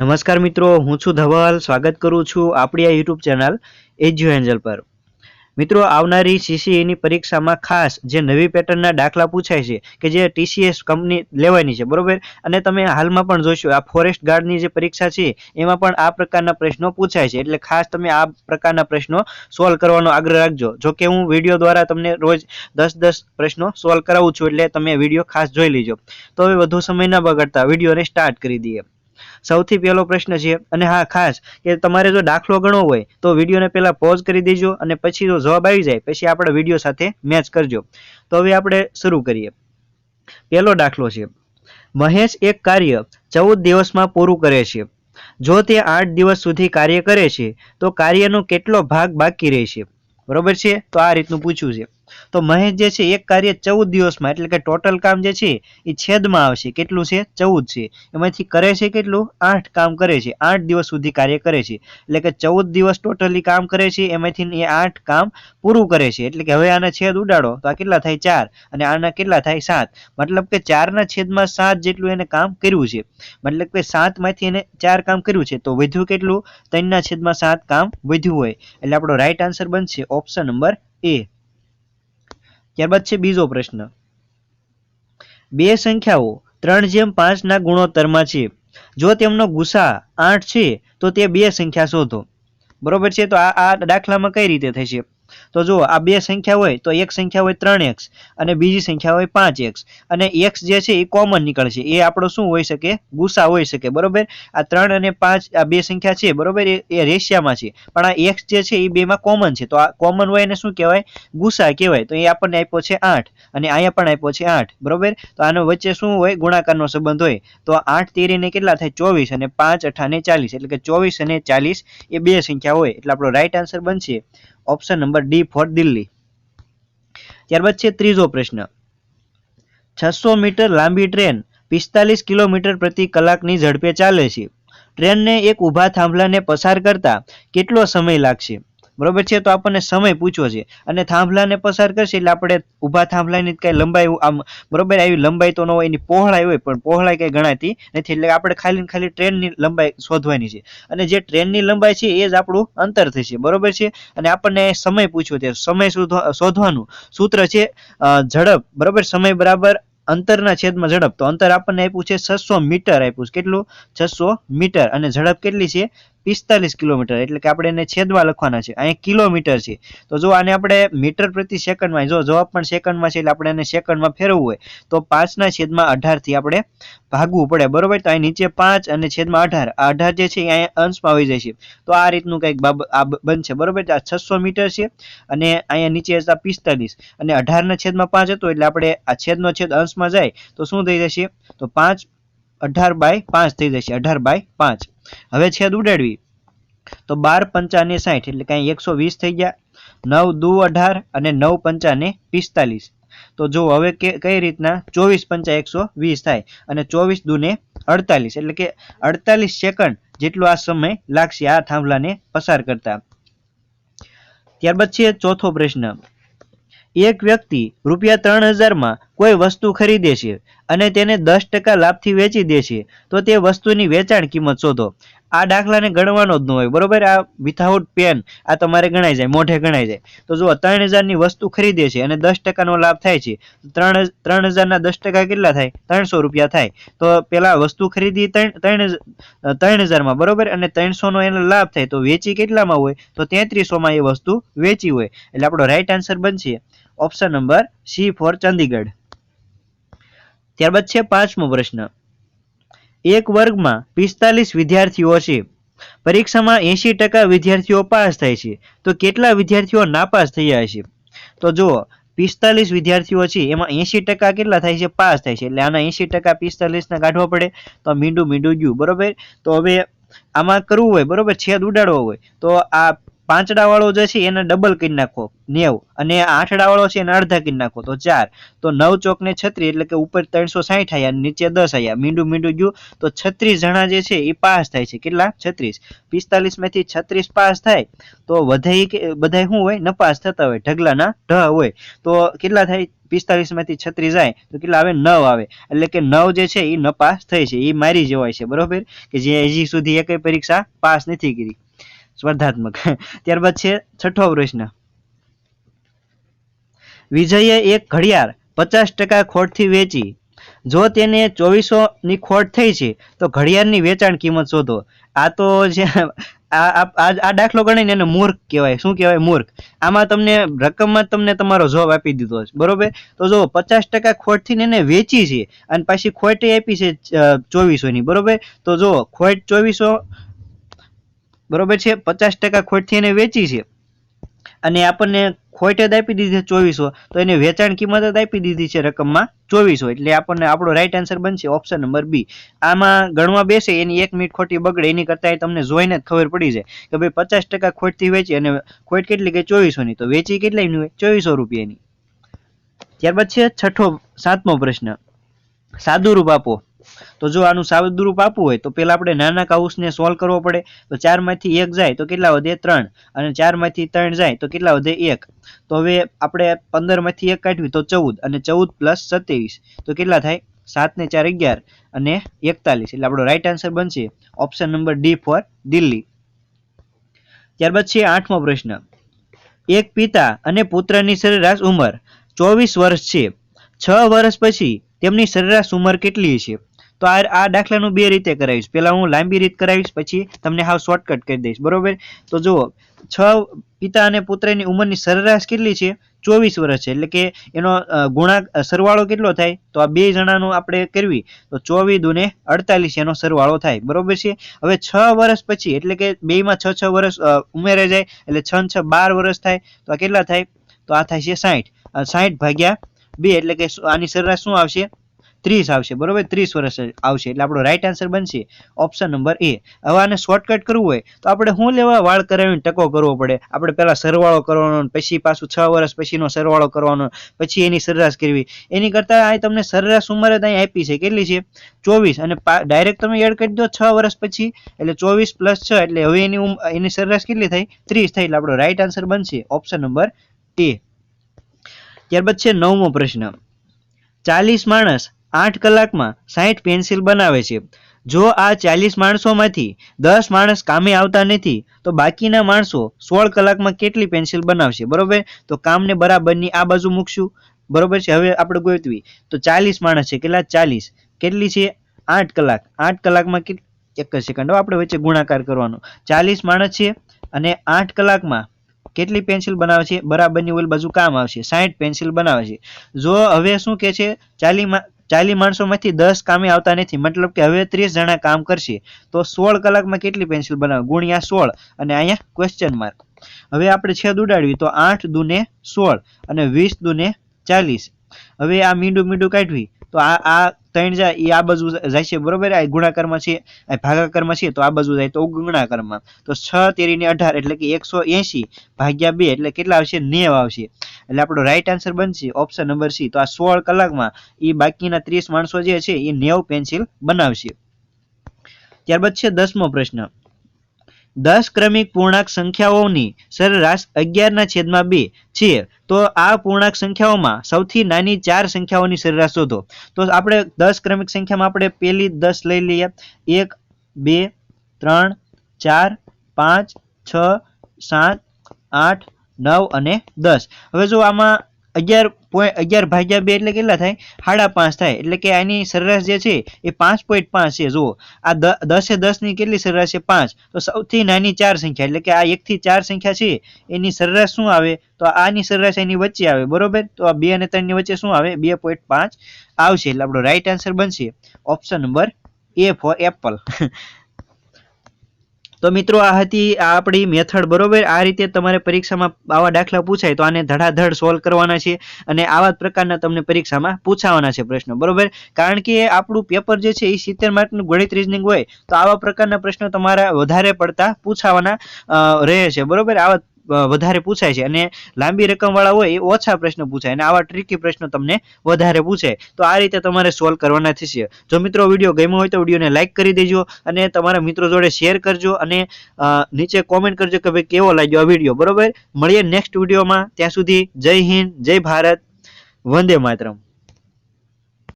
નમસ્કાર મિત્રો, હું છું ધવલ. સ્વાગત કરું છું આપણી આ યુટ્યુબ ચેનલ એજ્યુ એન્જલ પર. મિત્રો, આવનારી સીસીઈની પરીક્ષામાં ખાસ જે નવી પેટર્નના દાખલા પૂછાય છે, કે જે ટીસીએસ કંપની લેવાની છે, બરોબર? અને તમે હાલમાં પણ જોશો, આ ફોરેસ્ટ ગાર્ડની જે પરીક્ષા છે, એમાં પણ આ પ્રકારના પ્રશ્નો પૂછાય છે. એટલે ખાસ તમે આ પ્રકારના પ્રશ્નો સોલ્વ કરવાનો આગ્રહ રાખજો. જો કે હું વીડિયો દ્વારા તમને રોજ દસ દસ પ્રશ્નો સોલ્વ કરાવું છું, એટલે તમે વીડિયો ખાસ જોઈ લેજો. તો હવે વધુ સમય ન બગાડતા, વિડીયોને સ્ટાર્ટ કરી દઈએ. સૌથી પહેલો પ્રશ્ન છે, અને હા, ખાસ, કે તમારે જો દાખલો ગણવો હોય, તો વિડીયોને પહેલાં પોઝ કરી દેજો, અને પછી જો જવાબ આવી જાય, પછી આપણે વીડિયો સાથે મેચ કરજો. તો હવે આપણે શરૂ કરીએ. પહેલો દાખલો છે, મહેશ એક કાર્ય ચૌદ દિવસમાં પૂરું કરે છે. જો તે આઠ દિવસ સુધી કાર્ય કરે છે, તો કાર્યનો કેટલો ભાગ બાકી રહેશે બરોબર છે? તો આ રીતનું પૂછ્યું છે. તો મહેશ જે છે, એક કાર્ય ચૌદ દિવસમાં, એટલે કે ટોટલ કામ જે છે એ છેદમાં આવશે. કેટલું છે? ચૌદ છે. એમાંથી કરે છે કેટલું? આઠ કામ કરે છે. આઠ દિવસ સુધી કાર્ય કરે છે. એટલે કે ચૌદ દિવસ ટોટલી કામ કરે છે. એમાંથી એ આઠ કામ પૂરું કરે છે. એટલે કે હવે આના છેદ ઉડાડો. તો આ કેટલા થાય? ચાર. અને આના કેટલા થાય? સાત. મતલબ કે ચારના છેદમાં સાત જેટલું એને કામ કર્યું છે. મતલબ કે સાતમાંથી એને ચાર કામ કર્યું છે. તો વધ્યું કેટલું? ત્રણના છેદમાં સાત કામ વધ્યું હોય. એટલે આપણો રાઈટ આન્સર બનશે ઓપ્શન નંબર એ ત્યારબાદ છે બીજો પ્રશ્ન. બે સંખ્યાઓ ત્રણ જેમ પાંચના ગુણોત્તરમાં છે. જો તેમનો ગુસા આઠ છે, તો તે બે સંખ્યા શોધો. બરોબર છે? તો આ આ દાખલામાં કઈ રીતે થશે? તો જો આ બે સંખ્યા હોય તો એક સંખ્યા હોય ત્રણ એક્સ અને બીજી સંખ્યા હોય પાંચ એક્સ અને એક્સ જે છે એ કોમન નીકળશે એ આપણો શું હોઈ શકે? ગુસા હોઈ શકે, બરોબર? આ ત્રણ અને પાંચ, આ બે સંખ્યા છે, બરોબર? એ રેશિયામાં છે. પણ આ એક્સ જે છે એ બેમાં કોમન છે. તો આ કોમન હોય એને શું કહેવાય? ગુસા કહેવાય. તો એ આપણને આપ્યો છે આઠ. અને અહીંયા પણ આપ્યો છે આઠ, બરોબર? તો આનો વચ્ચે શું હોય? ગુણાકારનો સંબંધ હોય. તો આઠ તેરીને કેટલા થાય? ચોવીસ અને પાંચ અઠાને ચાલીસ. એટલે કે ચોવીસ અને ચાલીસ એ બે સંખ્યા હોય. એટલે આપણો રાઈટ આન્સર બનશે option number D for Delhi ત્યારબાદ છે ત્રીજો પ્રશ્ન. છસો મીટર લાંબી ટ્રેન પિસ્તાલીસ કિલોમીટર પ્રતિ કલાકની ઝડપે ચાલે છે. ટ્રેનને એક ઊભા થાંભલાને પસાર કરતા કેટલો સમય લાગશે? બરોબર છે? તો આપણને સમય પૂછવો છે. અને થાંભલાને પસાર કરશે એટલે આપણે ઊભા થાંભલાની કઈ લંબાઈ આમ બરોબર? આવી લંબાઈ તો ન હોય, એની પહોળાઈ હોય, પણ પહોળાઈ કઈ ગણાતી નથી. એટલે આપણે ખાલી ખાલી ટ્રેનની લંબાઈ શોધવાની છે. અને જે ટ્રેનની લંબાઈ છે, એ જ આપણું અંતર થશે. બરોબર છે? અને આપણને સમય પૂછવો છે. સમય શોધવા શોધવાનું સૂત્ર છે ઝડપ. બરોબર? સમય બરાબર અંતરના છેદમાં ઝડપ. તો અંતર આપણને આપ્યું છે છસો મીટર આપ્યું છે. કેટલું? છસો મીટર. અને ઝડપ કેટલી છે? પિસ્તાલીસ કિલોમીટર, એટલે કે આપણે એને છેદમાં લખવાના છે. અહીંયા કિલોમીટર છે. તો જો આને આપણે મીટર પ્રતિ સેકન્ડમાં, જો જવાબ પણ સેકન્ડમાં છે, એટલે આપણે એને સેકન્ડમાં ફેરવવું હોય, તો પાંચના છેદમાં અઢારથી આપણે ભાગવું પડે. બરોબર? તો અહીં નીચે પાંચ અને છેદમાં અઢાર. આ અઢાર જે છે અહીંયા અંશમાં આવી જાય છે. તો આ રીતનું કંઈક બાબ, આ બનશે. બરોબર? આ છસો મીટર છે અને અહીંયા નીચે હતા પિસ્તાલીસ. અને અઢારના છેદમાં પાંચ હતો, એટલે આપણે આ છેદનો છેદ અંશમાં જાય, તો શું થઈ જશે? તો પાંચ અઢાર બાય પાંચ થઈ જશે. અઢાર બાય પાંચ. હવે છેદ ઉડાડવી. તો બાર પંચાને સાઠ એટલે કાંઈ એકસો વીસ થઈ ગયા. નવ, દુ, અઢાર અને નવ પંચાને પિસ્તાલીસ. તો જો હવે કઈ રીતના? ચોવીસ, પંચા એકસો વીસ થાય અને ચોવીસ દુને અડતાલીસ. એટલે કે અડતાલીસ સેકન્ડ જેટલો આ સમય લાગશે આ થાંભલાને પસાર કરતા. ત્યારબાદ છે ચોથો પ્રશ્ન. એક વ્યક્તિ રૂપિયા ત્રણ હજારમાં કોઈ વસ્તુ ખરીદે છે અને તેને દસ ટકા લાભથી વેચી દે છે, તો તે વસ્તુની વેચાણ કિંમત શોધો. આ દાખલાને ગણવાનો જ ન હોય. બરોબર? આ વિથાઉટ પેન આ તમારે ગણાય જાય, મોઢે ગણાય જાય. તો જો ત્રણ હજારની વસ્તુ ખરીદે છે અને દસ ટકાનો લાભ થાય છે. ત્રણ ત્રણ હજારના દસ ટકા કેટલા થાય? ત્રણસો રૂપિયા થાય. તો પેલા વસ્તુ ખરીદી ત્રણ ત્રણ હજારમાં, બરોબર? અને ત્રણસોનો એનો લાભ થાય. તો વેચી કેટલામાં હોય? તો તેત્રીસોમાં એ વસ્તુ વેચી હોય. એટલે આપણો રાઈટ આન્સર બનશે option number C for Chandigarh. ત્યારબાદ છે પાંચમો પ્રશ્ન. એક વર્ગમાં પિસ્તાલીસ વિદ્યાર્થીઓ છે. પરીક્ષામાં એંશી ટકા વિદ્યાર્થીઓ પાસ થાય છે. તો કેટલા વિદ્યાર્થીઓ નાપાસ થયા છે? તો જુઓ, પિસ્તાલીસ વિદ્યાર્થીઓ છે, એમાં એંશી ટકા કેટલા થાય છે? પાસ થાય છે. એટલે આના એંશી ટકા પિસ્તાલીસ ના કાઢવા પડે. તો મીંડું મીંડું ગયું, બરોબર? તો હવે આમાં કરવું હોય, બરોબર? છેદ ઉડાડવો હોય. તો આ પાંચડા વાળો જે છે એને ડબલ કરી નાખો, નેવ. અને આઠડા વાળો છે એને અડધા કરી નાખો, તો ચાર. તો નવ ચોક ને છત્રીસ એટલે કે ઉપર ત્રણસો સાહીઠ આયા નીચે દસ આયા. મીંડું મીંડું ગયું, તો છત્રીસ જણા જે છે એ પાસ થાય છે. કેટલા? છત્રીસ. પિસ્તાલીસમાંથી છત્રીસ પાસ થાય, તો વધાઈ કે બધા શું હોય? નપાસ થતા હોય. ઢગલાના ઢ હોય. તો કેટલા થાય? પિસ્તાલીસમાંથી છત્રીસ જાય, તો કેટલા આવે? નવ આવે. એટલે કે નવ જે છે એ નપાસ થઈ છે. એ મારી જવાય છે. બરોબર? કે જે હજી સુધી એકે પરીક્ષા પાસ નથી કરી. સ્પર્ધાત્મક. ત્યારબાદ છે છઠ્ઠો પ્રશ્ન. વિજયે એક ઘડિયાળ પચાસ ટકા ખોટથી વેચી. જો તેને ચોવીસો ની ખોટ થઈ છે, તો ઘડિયાળની વેચાણ કિંમત શોધો. આ તો જે આ દાખલો ગણીને એને મૂર્ખ કહેવાય. શું કહેવાય? મૂર્ખ. આમાં તમને, રકમમાં તમને તમારો જવાબ આપી દીધો છે. બરોબર? તો જો પચાસ ટકા ખોટથી એને વેચી છે અને પાછી ખોટે આપી છે ચોવીસો ની બરોબર? તો જો ખોટ ચોવીસો બરોબર છે? પચાસ ટકા ખોટથી એને વેચી છે. અને આપણને ખોટ જ આપી દીધી ચોવીસો. તો એને વેચાણ કિંમત જ આપી દીધી છે રકમમાં ચોવીસો. એટલે આપણને આપણો રાઈટ આન્સર બનશે ઓપ્શન નંબર બી આમાં ગણવા બેસે, એની એક મિનિટ ખોટી બગડે, એની કરતાં તમને જોઈને જ ખબર પડી જાય કે ભાઈ પચાસ ટકા ખોટથી વેચી અને ખોટ કેટલી કે ચોવીસોની? તો વેચી કેટલીની હોય? ચોવીસો રૂપિયાની. ત્યારબાદ છે છઠ્ઠો, સાતમો પ્રશ્ન. સાદું રૂપ આપો. તો જો આનું સાદું આપવું હોય, તો પેલા આપણે નાના કાઉસને સોલ્વ કરવો પડે. તો ચારમાંથી એક જાય, તો કેટલા વધે ત્રણ? અને ચારમાંથી ત્રણ જાય, તો કેટલા વધે એક? તો હવે આપણે પંદરમાંથી એક કાઢવી તો ચૌદ. અને ચૌદ પ્લસ સત્યાવીસ. તો કેટલા થાય? સાત ને ચાર અગિયાર. અને એકતાલીસ. એટલે આપણો રાઈટ આન્સર બનશે option number D for Delhi. ત્યારબાદ છે આઠમો પ્રશ્ન. એક પિતા અને પુત્રની સરેરાશ ઉંમર ચોવીસ વર્ષ છે. છ વર્ષ પછી તેમની સરેરાશ ઉંમર કેટલી છે તો આ આ દાખલાનું બે રીતે કરાવીશ. પહેલાં હું લાંબી રીત કરાવીશ, પછી તમને હાવ શોર્ટકટ કરી દઈશ. બરોબર? તો જુઓ, છ પિતા અને પુત્રની ઉંમરની સરેરાશ કેટલી છે? ચોવીસ વર્ષ છે. એટલે કે એનો ગુણા સરવાળો કેટલો થાય? તો આ બે જણાનું આપણે કરવી. તો ચોવીસ દુને અડતાલીસ એનો સરવાળો થાય. બરોબર છે? હવે છ વર્ષ પછી, એટલે કે બેમાં છ છ વર્ષ ઉમેરા ઉમેરે જાય, એટલે છ છ બાર વર્ષ થાય. તો આ કેટલા થાય? તો આ થાય છે સાઠ સાઠ ભાગ્યા બે, એટલે કે આની સરેરાશ શું આવશે? ત્રીસ આવશે, બરોબર? ત્રીસ વર્ષ આવશે. એટલે આપણો રાઈટ આન્સર બનશે ઓપ્શન નંબર એ હવે આને શોર્ટકટ કરવું હોય, તો આપણે શું લેવા? વાળ કરાવીને ટકો કરવો પડે. આપણે પહેલા સરવાળો કરવાનો પછી પાછું છ વર્ષ પછીનો સરવાળો કરવાનો, પછી એની સરેરાશ કરવી. એની કરતાં અહીં તમને સરેરાશ ઉંમર જ અહીં આપી છે. કેટલી છે? ચોવીસ. અને ડાયરેક્ટ તમે એડ કરી દો, છ વર્ષ પછી. એટલે ચોવીસ પ્લસ છ, એટલે હવે એની એની સરેરાશ કેટલી થઈ? ત્રીસ થઈ. એટલે આપણો રાઈટ આન્સર બનશે ઓપ્શન નંબર એ ત્યારબાદ છે નવમો પ્રશ્ન. ચાલીસ માણસ આઠ કલાકમાં સાઠ પેન્સિલ બનાવે છે. જો આ ચાલીસ માણસોમાંથી દસ માણસ કામે આવતા નથી, તો બાકીના માણસો સોળ કલાકમાં કેટલી પેન્સિલ બનાવશે? બરોબર? તો કામને બરાબરની આ બાજુ મૂકશું. બરોબર છે? હવે આપણે ગોતવી. તો ચાલીસ માણસ છે. કેટલા? ચાલીસ. કેટલી છે? આઠ કલાક. આઠ કલાકમાં કેટલી? એક જ સેકન્ડ આપણે વચ્ચે ગુણાકાર કરવાનો. ચાલીસ માણસ છે અને આઠ કલાકમાં કેટલી પેન્સિલ બનાવે છે? બરાબરની ઓલી બાજુ કામ આવશે. સાઠ પેન્સિલ બનાવે છે. જો હવે શું કે છે? ચાલી ચાલી માણસોમાંથી દસ કામે આવતા નથી. મતલબ કે હવે ત્રીસ જણા કામ કરશે. તો સોળ કલાકમાં કેટલી પેન્સિલ બનાવે ગુણ્યા સોળ. અને અહીંયા ક્વેશ્ચન માર્ક હવે આપણે છેદ ઉડાડવી. તો આઠ દુને સોળ અને વીસ દુને ચાલીસ. હવે આ મીંડું મીંડું કાઢવી. તો આ આ ત્રણ જાય એ આ બાજુ જાય છે, બરોબર? આ ગુણાકારમાં છે, આ ભાગાકારમાં છે, તો આ બાજુ જાય, તો ગુણાકારમાં તો છ તેરીને અઢાર, એટલે કે એકસો એંશી ભાગ્યા બે, એટલે કેટલા આવશે? નેવ આવશે. એટલે આપણો રાઈટ આન્સર બનશે ઓપ્શન નંબર સી. તો આ સોળ કલાકમાં એ બાકીના ત્રીસ માણસો જે છે એ નેવ પેન્સિલ બનાવશે. ત્યારબાદ છે દસમો પ્રશ્ન. દસ ક્રમિક પૂર્ણાંક સંખ્યાઓની સરેરાશ અગિયારના છેદમાં બે છે તો આ પૂર્ણાંક સંખ્યાઓમાં સૌથી નાની ચાર સંખ્યાઓની સરેરાશ શોધો. તો આપણે દસ ક્રમિક સંખ્યામાં આપણે પેલી દસ લઈ લઈએ. એક, બે, ત્રણ, ચાર, પાંચ, છ, સાત, આઠ, નવ અને દસ. હવે જો આમાં અગિયાર પોઈન્ટ અગિયાર ભાગ્યા બે એટલે કેટલા થાય? સાડા પાંચ થાય. એટલે કે આની સરેરાશ જે છે, એ પાંચ પોઈન્ટ પાંચ છે. જુઓ, આ દસે દસની કેટલી સરેરાશ છે? પાંચ. તો સૌથી નાની ચાર સંખ્યા. એટલે કે આ એકથી ચાર સંખ્યા છે, એની સરેરાશ શું આવે? તો આની સરેરાશ એની વચ્ચે આવે. બરોબર? તો આ બે અને ત્રણની વચ્ચે શું આવે? બે પોઈન્ટ પાંચ આવશે. એટલે આપણો રાઈટ આન્સર બનશે option number A for apple તો મિત્રો, આ હતી આ આપણી મેથડ, બરોબર? આ રીતે તમારે પરીક્ષામાં આવા દાખલા પૂછાય તો આને ધડાધડ સોલ્વ કરવાના છે અને આવા જ પ્રકારના તમને પરીક્ષામાં પૂછાવાના છે પ્રશ્નો, બરોબર? કારણ કે આપણું પેપર જે છે એ સિત્તેર માર્કનું ગણિત રીઝનિંગ હોય તો આવા પ્રકારના પ્રશ્નો તમારા વધારે પડતા પૂછાવાના રહે છે, બરોબર? આવા વધારે પૂછાય છે. અને લાંબી રકમ વાળા હોય એ ઓછા પ્રશ્ન પૂછાય અને આવા ટ્રિકી પ્રશ્નો તમને વધારે પૂછાય તો આ રીતે તમારે સોલ્વ કરવાના થશે. જો મિત્રો વીડિયો ગમ્યો હોય તો વિડીયોને લાઈક કરી દેજો અને તમારા મિત્રો જોડે શેર કરજો અને નીચે કોમેન્ટ કરજો કે ભાઈ કેવો લાગ્યો આ વીડિયો. બરોબર? મળીએ નેક્સ્ટ વિડીયોમાં. ત્યાં સુધી જય હિન્દ, જય ભારત. વંદે માતરમ.